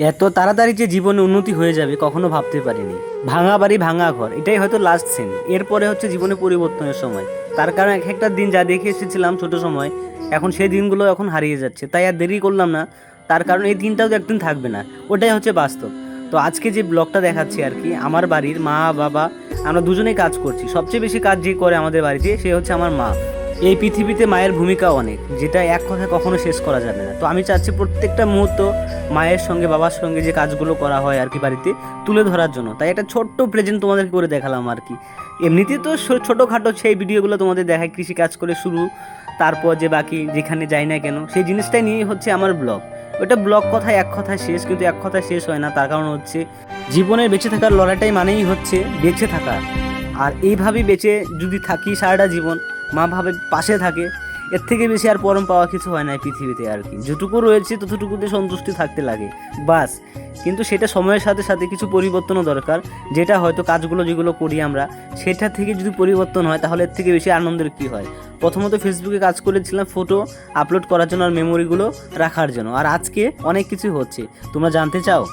এত তাড়াতাড়ি যে জীবনে উন্নতি হয়ে যাবে কখনো ভাবতে পারিনি। ভাঙা বাড়ি, ভাঙা ঘর, এটাই হয়তো লাস্ট সিন এরপরে হচ্ছে জীবনে পরিবর্তনের সময়। তার কারণ এক একটা দিন যা দেখে এসেছিলাম ছোট সময়, এখন সেই দিনগুলো এখন হারিয়ে যাচ্ছে। তাই আর দেরি করলাম না। তার কারণ এই দিনটাও তো একদিন থাকবে না। ওটাই হচ্ছে বাস্তব। তো আজকে যে ব্লগটা দেখাচ্ছি আর কি, আমার বাড়ির মা, বাবা, আমরা দুজনেই কাজ করছি। সবচেয়ে বেশি কাজ যে করে আমাদের বাড়িতে, সে হচ্ছে আমার মা। এই পৃথিবীতে মায়ের ভূমিকা অনেক, যেটা এক কথায় কখনো শেষ করা যাবে না। তো আমি চাচ্ছি প্রত্যেকটা মুহূর্ত মায়ের সঙ্গে, বাবার সঙ্গে যে কাজগুলো করা হয় আর কি বাড়িতে, তুলে ধরার জন্য। তাই একটা ছোট্ট প্রেজেন্ট তোমাদেরকে করে দেখালাম আর কি। এমনিতে তো ছোটোখাটো সেই ভিডিওগুলো তোমাদের দেখায়, কৃষি কাজ করে শুরু, তারপর যে বাকি যেখানে যাই না কেন, সেই জিনিসটাই নিয়েই হচ্ছে আমার ব্লগ। ওটা ব্লগ কথায় এক কথায় শেষ, কিন্তু এক কথায় শেষ হয় না, তার কারণ হচ্ছে জীবনের বেঁচে থাকার লড়াইটাই মানেই হচ্ছে বেঁচে থাকা। আর এইভাবেই বেঁচে যদি থাকি সারাটা জীবন মা ভাবে পাশে থাকে, এর থেকে বেশি আর পরম পাওয়া কিছু হয় না পৃথিবীতে আর কি। যেটুকু রয়েছে ততটুকুতে সন্তুষ্টি থাকতে লাগে, বাস। কিন্তু সেটা সময়ের সাথে সাথে কিছু পরিবর্তনও দরকার, যেটা হয়তো কাজগুলো যেগুলো করি আমরা, সেটা থেকে যদি পরিবর্তন হয় তাহলে এর থেকে বেশি আনন্দের কী হয়? প্রথমত ফেসবুকে কাজ করেছিলাম ফটো আপলোড করার জন্য আর মেমোরিগুলো রাখার জন্য। আর আজকে অনেক কিছু হচ্ছে। তোমরা জানতে চাও?